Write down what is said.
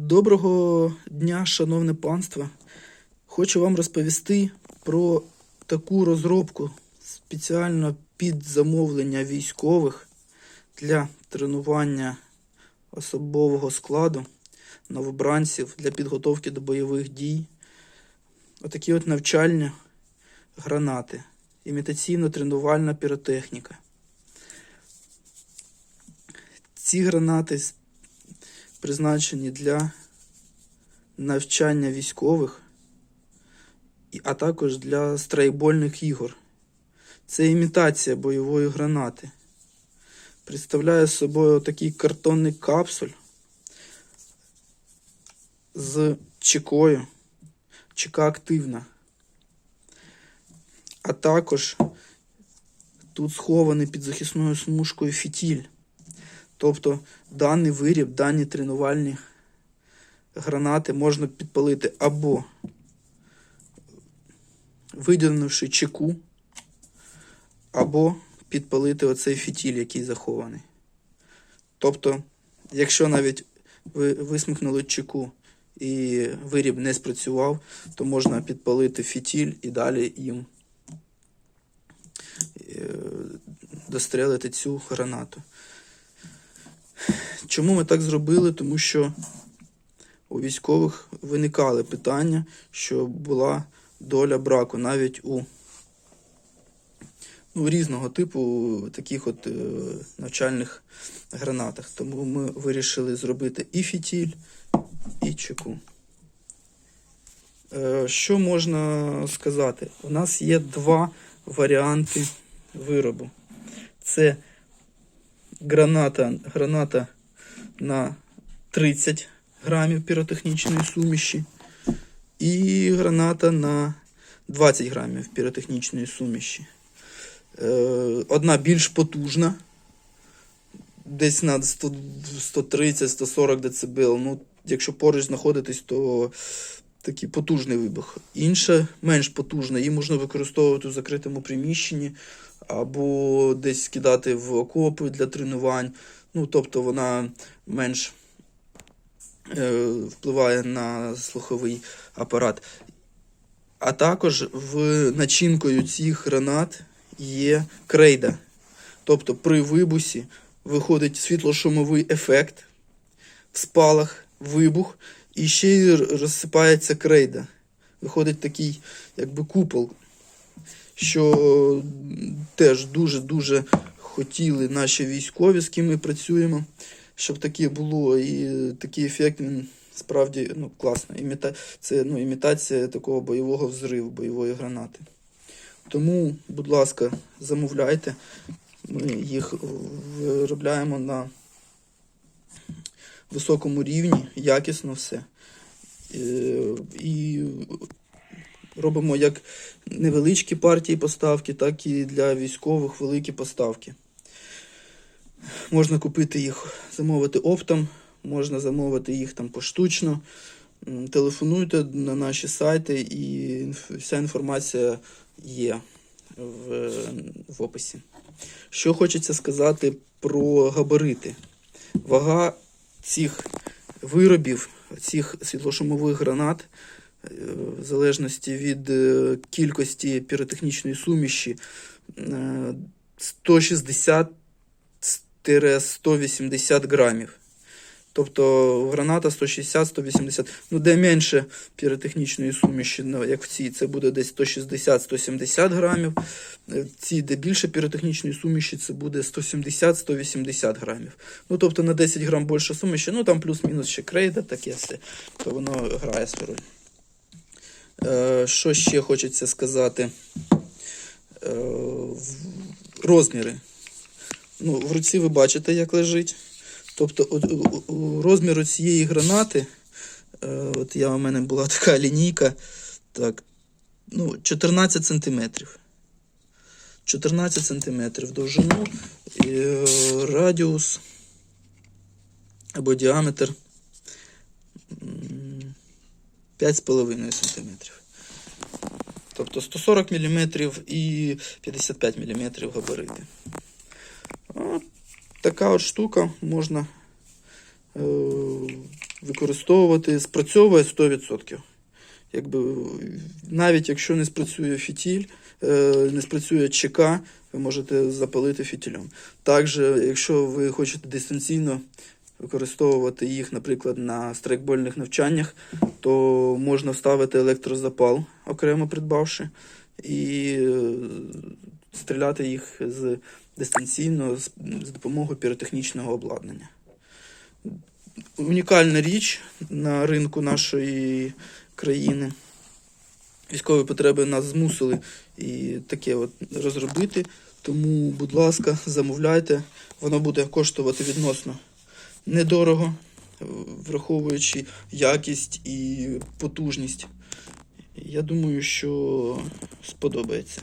Доброго дня, шановне панство. Хочу вам розповісти про таку розробку спеціально під замовлення військових для тренування особового складу новобранців для підготовки до бойових дій. Отакі от навчальні гранати, імітаційно-тренувальна піротехніка. Ці гранати призначені для навчання військових, а також для страйкбольних ігор. Це імітація бойової гранати. Представляє собою такий картонний капсуль з чекою. Чека активна. А також тут схований під захисною смужкою фітіль. Тобто даний виріб, дані тренувальні гранати можна підпалити або виділивши чеку, або підпалити оцей фітіль, який захований. Тобто, якщо навіть ви висмикнули чеку і виріб не спрацював, то можна підпалити фітіль і далі їм е, дострелити цю гранату. Чому ми так зробили? Тому що у військових виникали питання, що була доля браку навіть у ну, різного типу таких от е, навчальних гранатах. Тому ми вирішили зробити і фітіль, і чеку. Е, що можна сказати? У нас є два варіанти виробу. Це граната, граната на 30 грамів піротехнічної суміші і граната на 20 грамів піротехнічної суміші. Е, Одна більш потужна, десь на 130-140 дБ. Ну, якщо поруч знаходитись, то такий потужний вибух. Інша менш потужна, її можна використовувати у закритому приміщенні або десь кидати в окопи для тренувань. Ну, тобто вона менш е, впливає на слуховий апарат. А також в начинкою цих гранат є крейда. Тобто при вибусі виходить світлошумовий ефект, в спалах, вибух, і ще й розсипається крейда. Виходить такий, якби купол, що теж дуже-дуже хотіли наші військові, з ким ми працюємо, щоб таке було. І такий ефект він справді ну, класний. Іміта... Це ну, імітація такого бойового взриву, бойової гранати. Тому, будь ласка, замовляйте. Ми їх виробляємо на високому рівні, якісно все. Е, І робимо як невеличкі партії поставки, так і для військових великі поставки. Можна купити їх, замовити оптом, можна замовити їх там поштучно. Телефонуйте на наші сайти, і вся інформація є в, в описі. Що хочеться сказати про габарити. Вага цих виробів, цих світлошумових гранат, е, в залежності від е, кількості піротехнічної суміші, е, 160-180 грамів. Тобто граната 160-180, ну де менше піротехнічної суміші, ну, як в цій, це буде десь 160-170 грамів. Е, Ці, де більше піротехнічної суміші, це буде 170-180 грамів. Ну, тобто на 10 грам більше суміші, ну там плюс-мінус ще крейда, таке все, то воно грає свою роль. Е, що ще хочеться сказати? Е, розміри. Ну, в руці ви бачите, як лежить. Тобто розміру цієї гранати, е, от я, у мене була така лінійка, так, ну, 14 сантиметрів. 14 сантиметрів довжину, і, е, радіус або діаметр 5,5 сантиметрів. Тобто 140 мм і 55 мм габарити. Така от штука можна е, використовувати, спрацьовує 100%. Якби, навіть якщо не спрацює фітіль, е, не спрацює ЧК, ви можете запалити фітілем. Також, якщо ви хочете дистанційно використовувати їх, наприклад, на страйкбольних навчаннях, то можна вставити електрозапал, окремо придбавши, і стріляти їх з дистанційно з, допомогою піротехнічного обладнання. Унікальна річ на ринку нашої країни. Військові потреби нас змусили і таке от розробити. Тому, будь ласка, замовляйте. Воно буде коштувати відносно недорого, враховуючи якість і потужність. Я думаю, що сподобається.